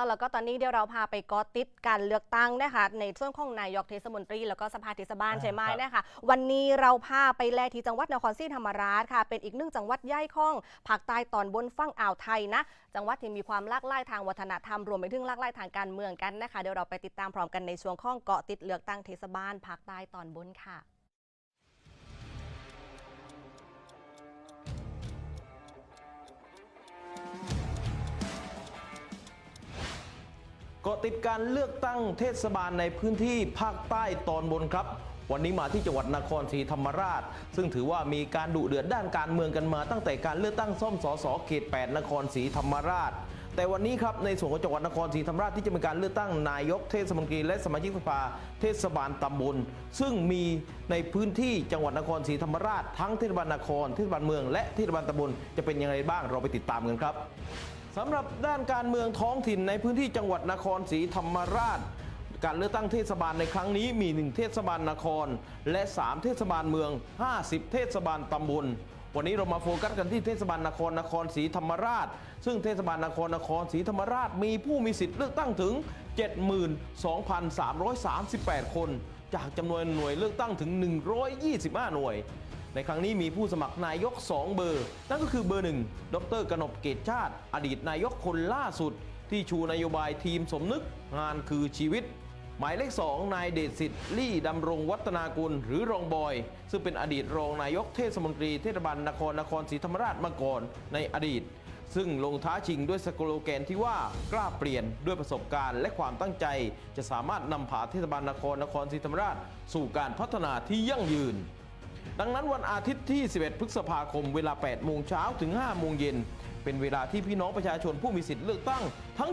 เอาแล้วก็ตอนนี้เดี๋ยวเราพาไปเกอติดการเลือกตั้งนะคะในส่วนของนายกเทศมนตรี แล้วก็สภาเทศบาลอ่าใช่ไหมครับนะคะวันนี้เราพาไปแลที่จังหวัดนครศรีธรรมราชค่ะเป็นอีกหนึ่งจังหวัดย่อยข้องภาคใต้ตอนบนฝั่งอ่าวไทยนะจังหวัดที่มีความหลากหลายทางวัฒนธรรมรวมไปถึงหลากหลายทางการเมืองกันนะคะเดี๋ยวเราไปติดตามพร้อมกันในช่วงข้องเกาะติดเลือกตั้งเทศบาลภาคใต้ตอนบนค่ะาะติดการเลือกตั้งเทศบาลในพื้นที่ภาคใต้ตอนบนครับ วันนี้มาที่จังหวัดนครศรีธรรมราช ซึ่งถือว่ามีการดุเดือดด้านการเมืองกันมาตั้งแต่การเลือกตั้งซ่อมสสเขต 8 นครศรีธรรมราช แต่วันนี้ครับในส่วนของจังหวัดนครศรีธรรมราชที่จะมีการเลือกตั้งนายกเทศมนตรีและสมาชิกสภาเทศบาลตำบล ซึ่งมีในพื้นที่จังหวัดนครศรีธรรมราช ทั้งเทศบาลนครเทศบาลเมือง และเทศบาลตำบลจะเป็นอย่างไรบ้างเราไปติดตามกันครับ สำหรับด้านการเมืองท้องถิ่นในพื้นที่จังหวัดนครศรีธรรมราช การเลือกตั้งเทศบาลในครั้งนี้มี 1 เทศบาลนคร และ 3 เทศบาลเมือง 50 เทศบาลตำบล วันนี้เรามาโฟกัสกันที่เทศบาลนครนครศรีธรรมราช ซึ่งเทศบาลนครนครศรีธรรมราชมีผู้มีสิทธิ์เลือกตั้งถึง 72,338 คน จากจำนวนหน่วยเลือกตั้งถึง 125 หน่วย ในครั้งนี้มีผู้สมัครนายก 2 เบอร์ นั่นก็คือเบอร์ 1 ดรกนพเกตชาติ อดีตนายกคนล่าสุด ที่ชูนโยบายทีมสมนึกงานคือชีวิต หมายเลข 2 นายเดชสิทธิ์ลี่ดำรงวัฒนากุลหรือรองบอย ซึ่งเป็นอดีตรองนายกเทศมนตรีเทศบาลนครนครศรีธรรมราชมาก่อนในอดีต ซึ่งลงท้าชิงด้วยสโลแกนที่ว่ากล้าเปลี่ยนด้วยประสบการณ์และความตั้งใจ จะสามารถนำพาเทศบาลนครนครศรีธรรมราช สู่การพัฒนาที่ยั่งยืน ดังนั้นวันอาทิตย์ที่ 11 พฤษภาคมเวลา 8 โมงเช้าถึง 5 โมงเย็น เป็นเวลาที่พี่น้องประชาชนผู้มีสิทธิ์เลือกตั้งทั้ง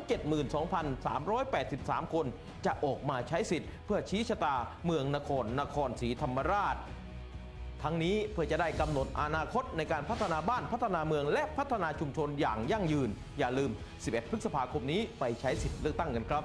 72,383 คน จะออกมาใช้สิทธิ์เพื่อชี้ชะตาเมืองนครนครศรีธรรมราช ทั้งนี้เพื่อจะได้กำหนดอนาคตในการพัฒนาบ้านพัฒนาเมือง และพัฒนาชุมชนอย่างยั่งยืน อย่าลืม 11 พฤษภาคมนี้ไปใช้สิทธิ์เลือกตั้งกันครับ